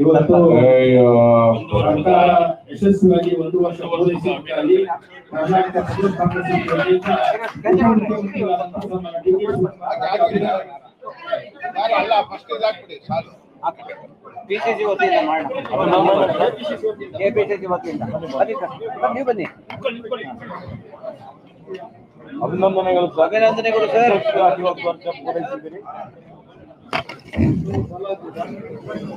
ಇವತ್ತು ಅಯ್ಯೋ. ಸರ್ಕಾರ ಯಶಸ್ವಿಯಾಗಿ ಒಂದು ವರ್ಷ ಪೂರೈಸಿದ್ದರಲ್ಲಿ ಕರ್ನಾಟಕ ಪ್ರದೇಶ ಕಾಂಗ್ರೆಸ್ ವತಿಯಿಂದ ಬನ್ನಿ ಅಭಿನಂದನೆಗಳು ಬನ್ನಿ. ಸರ್. ಇವತ್ತು ವರ್ಷ ಬನ್ನಿ ಅಭಿನಂದನೆಗಳು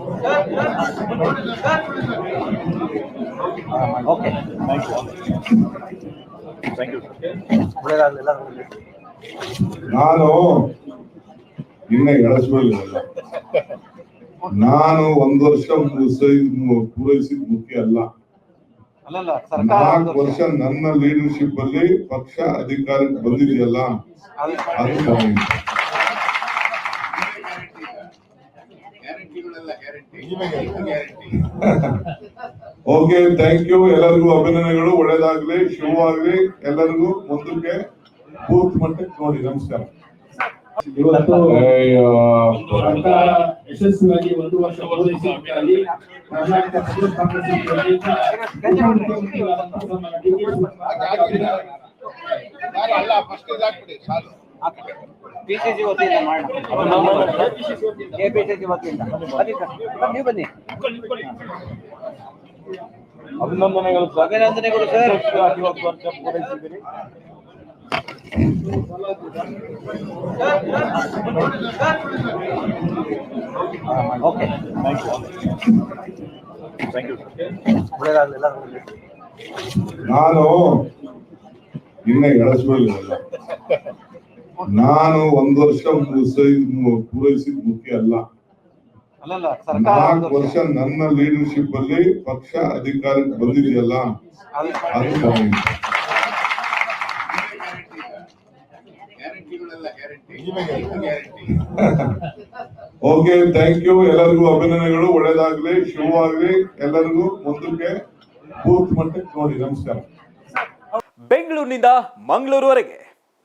ಥ್ಯಾಂಕ್ ಯು ವರ್ಷ ಪೂರೈಸಿದಿರಿ ಓಕೆ ನಾನು ನಿನ್ನೆ ಗಳಿಸ್ಕೊಳ್ಳಿಲ್ಲ ನಾನು ಒಂದು ವರ್ಷ ಪೂರೈಸಿದ ಮುಖ್ಯ ಅಲ್ಲ. ನಾಲ್ಕು ವರ್ಷ ನನ್ನ ಲೀಡರ್ಶಿಪ್ ಅಲ್ಲಿ ಪಕ್ಷ ಅಧಿಕಾರಕ್ಕೆ ಬಂದಿದೆಯಲ್ಲ? ಅದು ಓಕೆ ಥ್ಯಾಂಕ್ ಯು ಎಲ್ಲರಿಗೂ ಅಭಿನಂದನೆಗಳು. ಒಳ್ಳೇದಾಗ್ಲಿ ಶುಭವಾಗ್ಲಿ. ಎಲ್ಲರಿಗೂ ಮುಂದಕ್ಕೆ ಪೂರ್ತಿ ಮಟ್ಟಕ್ಕೆ ನೋಡಿ. ನಮಸ್ಕಾರ. ಯಶಸ್ವಿಯಾಗಿ ಒಂದು ವರ್ಷ ಪೂರೈಸಿದ್ದರಲ್ಲಿ ಕರ್ನಾಟಕ ಪ್ರದೇಶ ಕಾಂಗ್ರೆಸ್ ಸಮಿತಿಯಲ್ಲಿ ಉಪಮುಖ್ಯಮಂತ್ರಿಗಳಾದಂತಹ ಸನ್ಮಾನ್ಯ ಡಿ ಕೆ ಶಿವಕುಮಾರ್. ಯಾರು ಅಲ್ಲ ಫಸ್ಟ್ ಇದಾಕ್ಬಿಡಿ ಸಾಲು. ಪಿಸಿಸಿ ವತಿಯಿಂದ ಮಾಡೋಣ ಪಿಸಿಸಿ ವತಿಯಿಂದ. ಬನ್ನಿ ಸರ್. ನೀವು ಬನ್ನಿ. ಅಭಿನಂದನೆಗಳು ಸರ್. ಅಭಿನಂದನೆಗಳು ಸರ್. ಯಶಸ್ವಿಯಾಗಿ ಒಂದು ವರ್ಷ ಪೂರೈಸಿದಿರಿ ಓಕೆ ನಾನು ನಿನ್ನೆ ಎಳಸ್ಕೊಳ್ಳಿಲ್ಲ ನಾನು ಒಂದು ವರ್ಷ ಪೂರೈಸಿದ ಮುಖ್ಯ ಅಲ್ಲ. ನಾಲ್ಕು ವರ್ಷ. ನನ್ನ ಲೀಡರ್ಶಿಪ್ ಅಲ್ಲಿ ಪಕ್ಷ ಅಧಿಕಾರಕ್ಕೆ ಬಂದಿದೆಯಲ್ಲ? ಓಕೆ ಥ್ಯಾಂಕ್ ಯು ಎಲ್ಲರಿಗೂ ಅಭಿನಂದನೆಗಳು. ಒಳ್ಳೇದಾಗ್ಲಿ ಶುಭವಾಗ್ಲಿ. ಎಲ್ಲರಿಗೂ ಮುಂದಕ್ಕೆ ಪೂರ್ತಿ ಮಟ್ಟಕ್ಕೆ ನೋಡಿ ನಮಸ್ಕಾರ. ಬೆಂಗಳೂರಿನಿಂದ ಮಂಗಳೂರುವರೆಗೆ